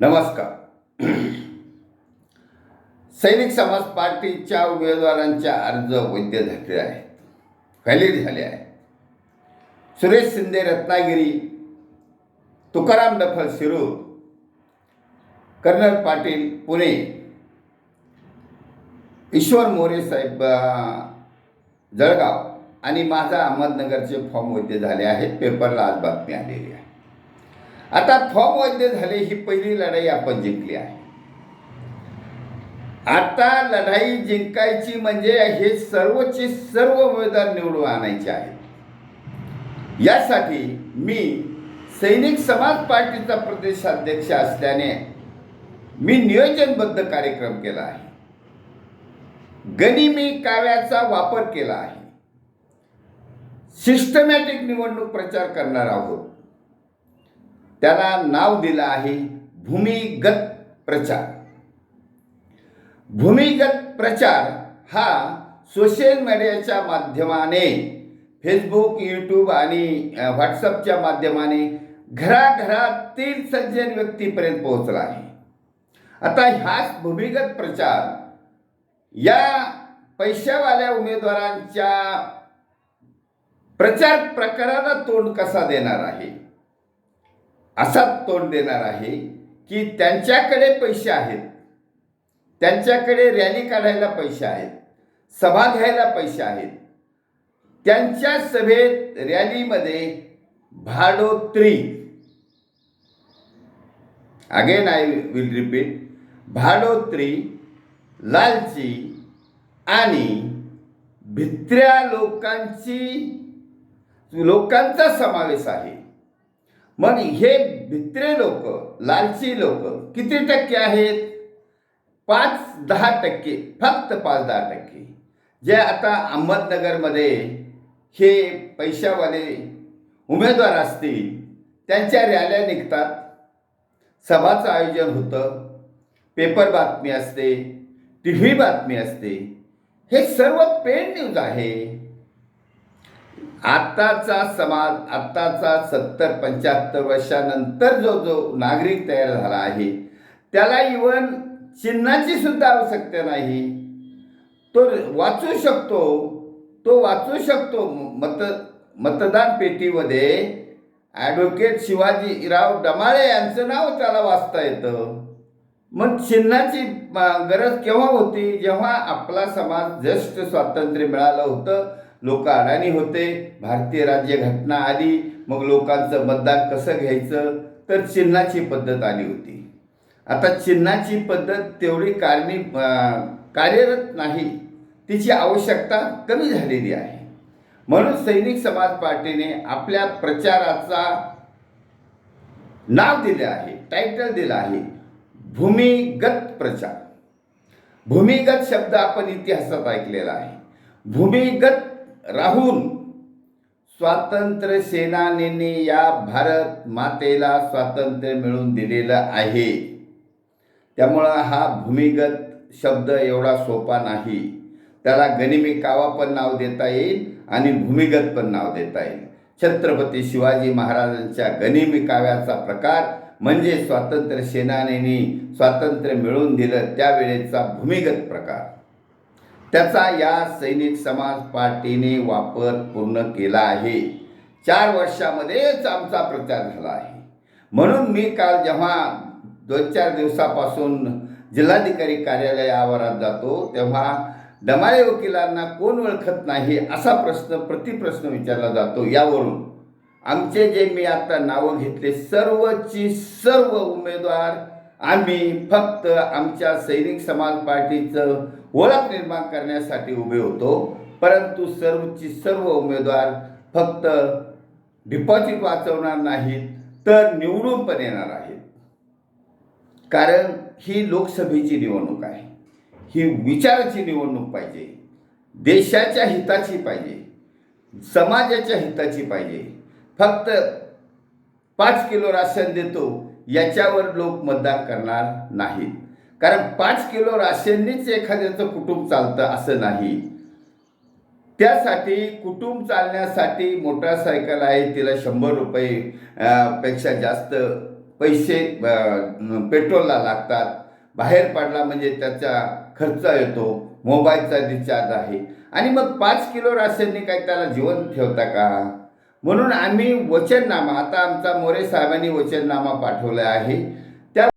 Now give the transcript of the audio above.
नमस्कार. सैनिक समाज पार्टीच्या उमेदवारांच्या अर्ज वैध झाले आहेत. व्हॅलिड झाले आहेत. सुरेश शिंदे रत्नागिरी तुकाराम डफल शिरूर कर्नल पाटील पुणे ईश्वर मोरे साहेब जळगाव आणि माझा अहमदनगरचे फॉर्म वैध झाले आहेत. पेपरला आज बातमी आलेली आहे. आता फॉर्म वैद्य झाले ही पहिली लढाई आपण जिंकली आहे. आता लढाई जिंकायची म्हणजे हे सर्वचे सर्व उमेदवार निवडून आणायचे आहेत. यासाठी मी सैनिक समाज पार्टीचा प्रदेशाध्यक्ष असल्याने मी नियोजनबद्ध कार्यक्रम केला आहे. गनिमी काव्याचा वापर केला आहे. सिस्टमॅटिक निवडणूक प्रचार करणार आहोत. त्याला नाव दिलं आहे भूमिगत प्रचार. भूमिगत प्रचार हा सोशल मीडियाच्या माध्यमाने फेसबुक यूट्यूब आणि व्हॉट्सअपच्या माध्यमाने घराघरातील सज्जन व्यक्तीपर्यंत पोहोचला आहे. आता ह्याच भूमिगत प्रचार या पैशावाल्या उमेदवारांच्या प्रचार प्रकाराला तोंड कसा देणार आहे? असा तोंड देणार आहे की त्यांच्याकडे पैसे आहेत. त्यांच्याकडे रॅली काढायला पैसे आहेत. सभा घ्यायला पैसे आहेत. त्यांच्या सभेत रॅलीमध्ये भाडोत्री. अगेन आय विल रिपीट भाडोत्री लालची आणि भित्र्या लोकांची लोकांचा समावेश आहे. मग हे भित्रे लोक लालची लोक किती टक्के आहेत? पाच दहा टक्के फक्त पाच दहा टक्के. जे आता अहमदनगरमध्ये हे पैशावाले उमेदवार असतील त्यांच्या रॅल्या निघतात. सभाचं आयोजन होतं. पेपर बातमी असते टी व्ही बातमी असते. हे सर्व पेड न्यूज आहे. आत्ताचा समाज आत्ताचा सत्तर पंच्याहत्तर वर्षानंतर जो जो नागरिक तयार झाला आहे त्याला इवन चिन्हाची सुद्धा आवश्यकता नाही. तो वाचू शकतो तो वाचू शकतो मत मतदान पेटीमध्ये. ॲडव्होकेट शिवाजीराव डमाळे यांचं नाव त्याला वाचता येतं. मग चिन्हाची गरज केव्हा होती? जेव्हा आपला समाज ज्येष्ठ स्वातंत्र्य मिळालं होतं लोक अडाणी होते भारतीय राज्यघटना आली मग लोकांचं मतदान कसं घ्यायचं? तर चिन्हाची पद्धत आली होती. आता चिन्हाची पद्धत तेवढी कारणी कार्यरत नाही. तिची आवश्यकता कमी झालेली आहे. म्हणून सैनिक समाज पार्टीने आपल्या प्रचाराचा नाव दिले आहे टायटल दिलं आहे भूमिगत प्रचार. भूमिगत शब्द आपण इतिहासात ऐकलेला आहे. भूमिगत राहून स्वातंत्र्य सेनानीने या भारत मातेला स्वातंत्र्य मिळवून दिलेलं आहे. त्यामुळं हा भूमिगत शब्द एवढा सोपा नाही. त्याला गनिमी कावा पण नाव देता येईल आणि भूमिगत पण नाव देता येईल. छत्रपती शिवाजी महाराजांच्या गनिमी काव्याचा प्रकार म्हणजे स्वातंत्र्य सेनानीने स्वातंत्र्य मिळवून दिलं त्यावेळेचा भूमिगत प्रकार. त्याचा या सैनिक समाज पार्टीने वापर पूर्ण केला आहे. चार वर्षामध्येच आमचा प्रचार झाला आहे. म्हणून मी काल जेव्हा दोन चार दिवसापासून जिल्हाधिकारी कार्यालय आवारात जातो तेव्हा डमाळे वकिलांना कोण ओळखत नाही असा प्रश्न प्रतिप्रश्न विचारला जातो यावरून. आमचे जे मी आता नावं घेतले सर्वची सर्व उमेदवार आम्ही फक्त आमच्या सैनिक समाज पार्टीचं ओळख निर्माण करण्यासाठी उभे होतो. परंतु सर्वची सर्व उमेदवार फक्त डिपॉझिट वाचवणार नाहीत तर निवडून पण येणार आहेत. कारण ही लोकसभेची निवडणूक आहे. ही विचाराची निवडणूक पाहिजे. देशाच्या हिताची पाहिजे. समाजाच्या हिताची पाहिजे. फक्त पाच किलो राशन देतो याच्यावर लोक मतदान करणार नाहीत. कारण पाच किलो राशननीच एखाद्याचं कुटुंब चालतं असं नाही. त्यासाठी कुटुंब चालण्यासाठी मोटारसायकल आहे तिला शंभर रुपये पेक्षा जास्त पैसे पेट्रोलला लागतात. बाहेर पडला म्हणजे त्याचा खर्च येतो मोबाईलचा रिचार्ज आहे. आणि मग पाच किलो राशनने काय त्याला जीवन ठेवता का? म्हणून आम्ही वचननामा आता आमचा मोरे साहेबांनी वचननामा पाठवला आहे.